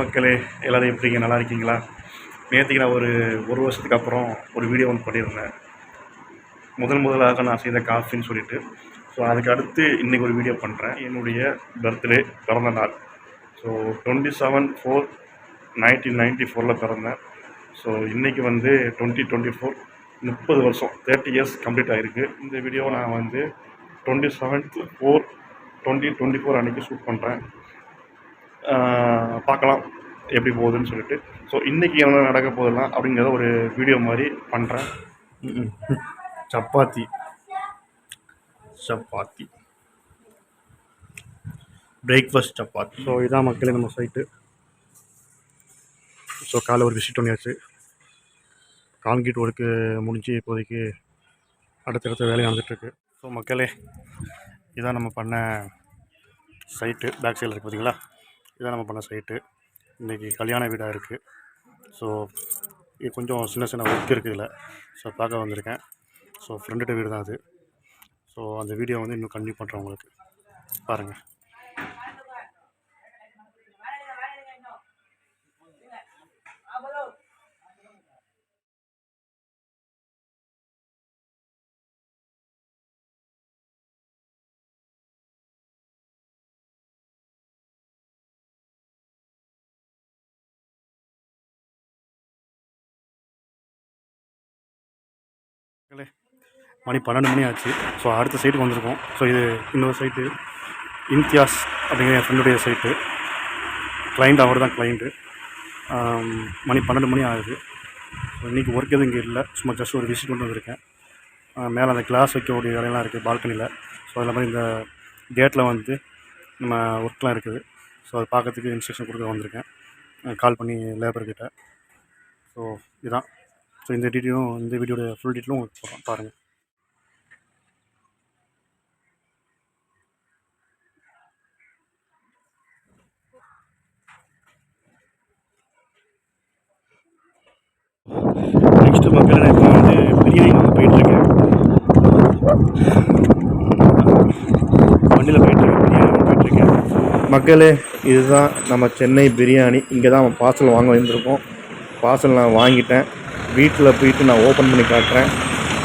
மக்களே எல்லோரும் எப்படிங்க நல்லா இருக்கீங்களா? நேற்றுக்கு நான் ஒரு ஒரு வருஷத்துக்கு அப்புறம் ஒரு வீடியோ ஒன்று பண்ணியிருந்தேன். முதன் முதலாக நான் செய்த காஃபின்னு சொல்லிட்டு. ஸோ அதுக்கு அடுத்து இன்றைக்கி ஒரு வீடியோ பண்ணுறேன் என்னுடைய பர்த்டே பிறந்த நாள். So twenty seven four nineteen ninety ஃபோரில் பிறந்தேன். ஸோ இன்றைக்கி வந்து டுவெண்ட்டி டுவெண்ட்டி ஃபோர் முப்பது வருஷம் தேர்ட்டி இயர்ஸ் கம்ப்ளீட் ஆகிருக்கு இந்த வீடியோவை நான் வந்து twenty seventh four twenty twenty four அன்றைக்கி ஷூட் பண்ணுறேன் பார்க்கலாம் எப்படி போகுதுன்னு சொல்லிட்டு. ஸோ இன்றைக்கி என்ன நடக்க போகுதுலாம் அப்படிங்கிறத ஒரு வீடியோ மாதிரி பண்ணுறேன் சப்பாத்தி. சப்பாத்தி. பிரேக்ஃபாஸ்ட் சப்பாத்தி. ஸோ இதான் மக்களே நம்ம சைட்டு ஸோ காலைல ஒரு விசிட் பண்ணியாச்சு. கான்கிரீட் ஒர்க்கு முடிஞ்சு இப்போதைக்கு அடுத்தடுத்த வேலை நடந்துகிட்ருக்கு ஸோ மக்களே இதான் நம்ம பண்ண சைட்டு பேக் சைடில் இருக்குது பார்த்தீங்களா இதான் நம்ம பண்ண சைட்டு இன்றைக்கி கல்யாண வீடாக இருக்குது ஸோ இது கொஞ்சம் சின்ன சின்ன ஒர்க் இருக்குது இதில். ஸோ பார்க்க வந்திருக்கேன். ஸோ ஃப்ரெண்டுகிட்ட வீடு தான் அது. ஸோ அந்த வீடியோ வந்து இன்னும் கண்டினியூ பண்ணுறேன் உங்களுக்கு. பாருங்கள் மக்களே மணி பன்னெண்டு மணி ஆச்சு. ஸோ அடுத்த சைட்டுக்கு வந்திருக்கோம். ஸோ இது இன்னொரு சைட்டு இம்தியாஸ் அப்படிங்கிற என் ஃப்ரெண்டுடைய சைட்டு கிளைண்ட் அவர் தான் கிளைண்ட்டு மணி பன்னெண்டு மணி ஆகுது. ஸோ இன்றைக்கி ஒர்க் எதுவும் இங்கே இல்லை. சும்மா ஜஸ்ட் ஒரு விசிட் கொண்டு வந்திருக்கேன். மேலே அந்த கிளாஸ் வைக்கக்கூடிய வேலையெல்லாம் இருக்குது பால்கனியில் ஸோ அதில் மாதிரி இந்த கேட்டில் வந்து நம்ம ஒர்க்லாம் இருக்குது. ஸோ அதை பார்க்கறதுக்கு இன்ஸ்ட்ரக்ஷன் கொடுக்க வந்திருக்கேன். கால் பண்ணி லேபர்கிட்ட ஸோ இதுதான் ஸோ இந்த டீட்டெயிலும் இந்த வீடியோட ஃபுல் டீட்டெயிலும் உங்களுக்கு பாருங்கள் நெக்ஸ்ட் மக்கள் நான் இப்போ வந்து பிரியாணி வந்து போயிட்டுருக்கேன் வண்டியில் போயிட்டுருக்கேன் பிரியாணி போயிட்டுருக்கேன் மக்களே இதுதான் நம்ம சென்னை பிரியாணி. இங்கே தான் பார்சல் வாங்க வந்திருக்கோம். பார்சல் நான் வாங்கிட்டேன். வீட்டில் போயிட்டு நான் ஓப்பன் பண்ணி காட்டுறேன்.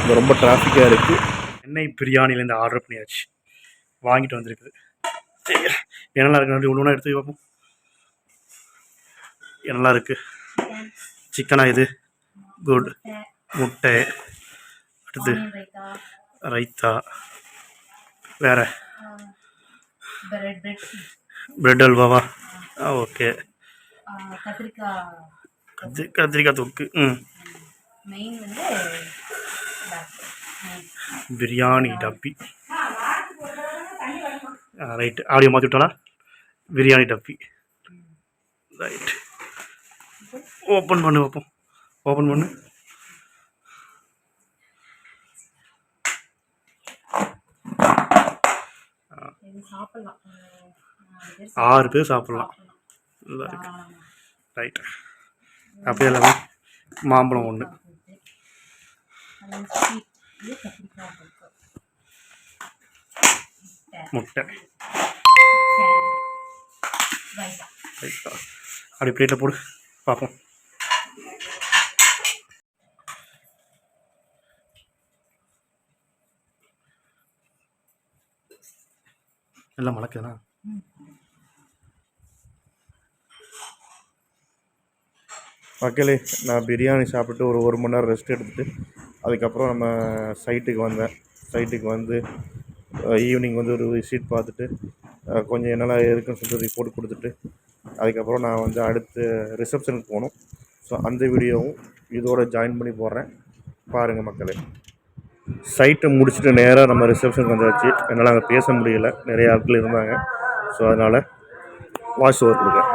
இது ரொம்ப டிராஃபிக்காக இருக்குது சென்னை பிரியாணிலேருந்து ஆர்டர் பண்ணியாச்சு. வாங்கிட்டு வந்திருக்குது. சரி என்னெல்லாம் இருக்கு? ஒன்று ஒன்றா எடுத்து பார்ப்போம் என்னெல்லாம் இருக்குது சிக்கனா இது? குட் முட்டை. அடுத்து ரைத்தா வேறு? பிரெட் பிரெட் பிரெட் அல்வாவா? ஓகே கத்திரி கத்திரிக்காய் தொக்கு. ம். பிரியாணி டப்பி. ரைட்டு. ஆடியோ மாற்றி விட்டானா பிரியாணி டப்பி. ரைட் ஓப்பன் பண்ணு வைப்போம் ஓப்பன் பண்ணு. ஆறு பேர் சாப்பிட்லாம். ரைட் அப்படியே எல்லாமே மாம்பழம் ஒன்று முட்டை. அப்படி பிளேட்டில் போடு. பார்ப்போம். எல்லாம் மணக்குதுண்ணா மக்களே நான் பிரியாணி சாப்பிட்டு ஒரு ஒரு மணி நேரம் ரெஸ்ட் எடுத்துகிட்டு அதுக்கப்புறம் நம்ம சைட்டுக்கு வந்தேன். சைட்டுக்கு வந்து ஈவினிங் வந்து ஒரு விசிட் பார்த்துட்டு கொஞ்சம் என்னெல்லாம் இருக்குன்னு சொல்லிட்டு ரிப்போர்ட் கொடுத்துட்டு அதுக்கப்புறம் நான் வந்து அடுத்து ரிசப்ஷனுக்கு போகணும். ஸோ அந்த வீடியோவும் இதோட ஜாயின் பண்ணி போடுறேன். பாருங்கள் மக்களே. சைட்டை முடிச்சுட்டு நேராக நம்ம ரிசப்ஷனுக்கு வந்தாச்சு. என்னால் அங்கே பேச முடியல. நிறைய ஆட்கள் இருந்தாங்க. ஸோ அதனால் வாய்ஸ் ஓவர் கொடுக்குறேன்.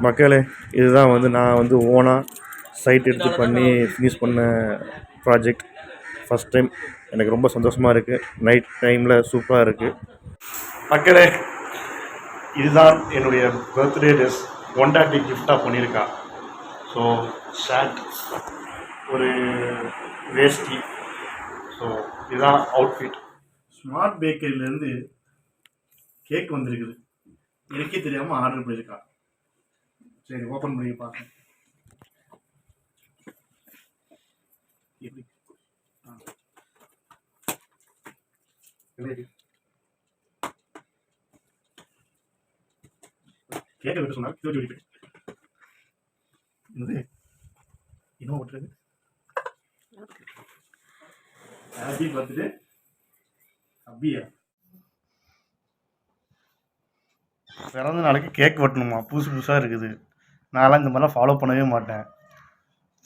மக்களே இதுதான் வந்து நான் வந்து ஓனாக சைட் எடுத்து பண்ணி ஃபினிஷ் பண்ண ப்ராஜெக்ட் ஃபஸ்ட் டைம் எனக்கு ரொம்ப சந்தோஷமாக இருக்குது நைட் டைமில் சூப்பராக இருக்குது மக்களே இதுதான் என்னுடைய பர்த்டே ட்ரெஸ் ஒண்டாட்டி கிஃப்டாக பண்ணியிருக்கா. ஸோ ஷர்ட் ஒரு வேஷ்டி ஸோ இதுதான் அவுட்ஃபிட் ஸ்மார்ட் பேக்கரியிலேருந்து கேக் வந்திருக்குது. எனக்கே தெரியாமல் ஆர்டர் பண்ணியிருக்கா சரி ஓப்பன் பண்ணி. எப்படி? கேட்க விட்டு சொன்னா ஜோடி என்னது? இன்னும் ஓட்டுறது ஹாப்பி பர்த்டே அப்பியா பிறந்த நாளைக்கு கேக் வெட்டணுமா? புதுசு புதுசாக இருக்குது. நான்லாம் இந்த மாதிரிலாம் ஃபாலோ பண்ணவே மாட்டேன்.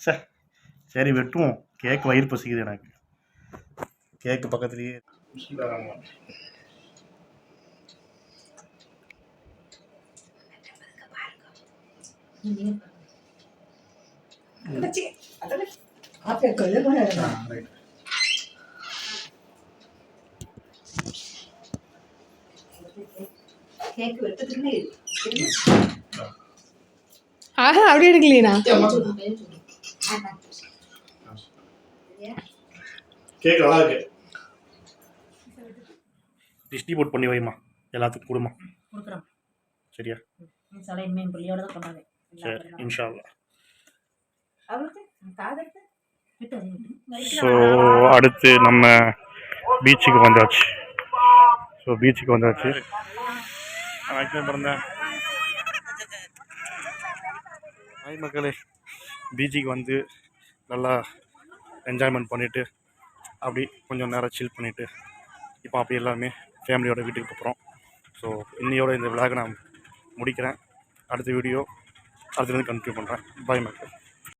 சே சரி வெட்டுவோம். கேக் வயிறு பசிக்குது எனக்கு. கேக்கு பக்கத்துலேயே கேக் ஆஹா அப்படி எடுக்கலையா கேக் நல்லா இருக்கு. டிஸ்ட்ரிபியூட் பண்ணி வைமா எல்லாத்துக்கும் கொடுமா கொடுக்குறோம். சரியா? சில இனிமே பிள்ளையோட தான் கொண்டாடு சரி இன்ஷா அல்லாஹ் அவளுக்கு? காதலுக்கு விட்டு ஸோ அடுத்து நம்ம பீச்சுக்கு வந்தாச்சு. ஸோ பீச்சுக்கு வந்தாச்சு. நான் பிறந்தேன். ஹாய் மக்களே. பீச்சுக்கு வந்து நல்லா என்ஜாய்மெண்ட் பண்ணிவிட்டு அப்படி கொஞ்சம் நேரம் சில் பண்ணிவிட்டு இப்போ அப்படி எல்லாமே ஃபேமிலியோட வீட்டுக்கு போகிறோம் ஸோ இன்னையோட இந்த விழாவை நான் முடிக்கிறேன். அடுத்த வீடியோ அடுத்துலேருந்து கண்டினியூ பண்ணுறேன் பாய் மக்கள்.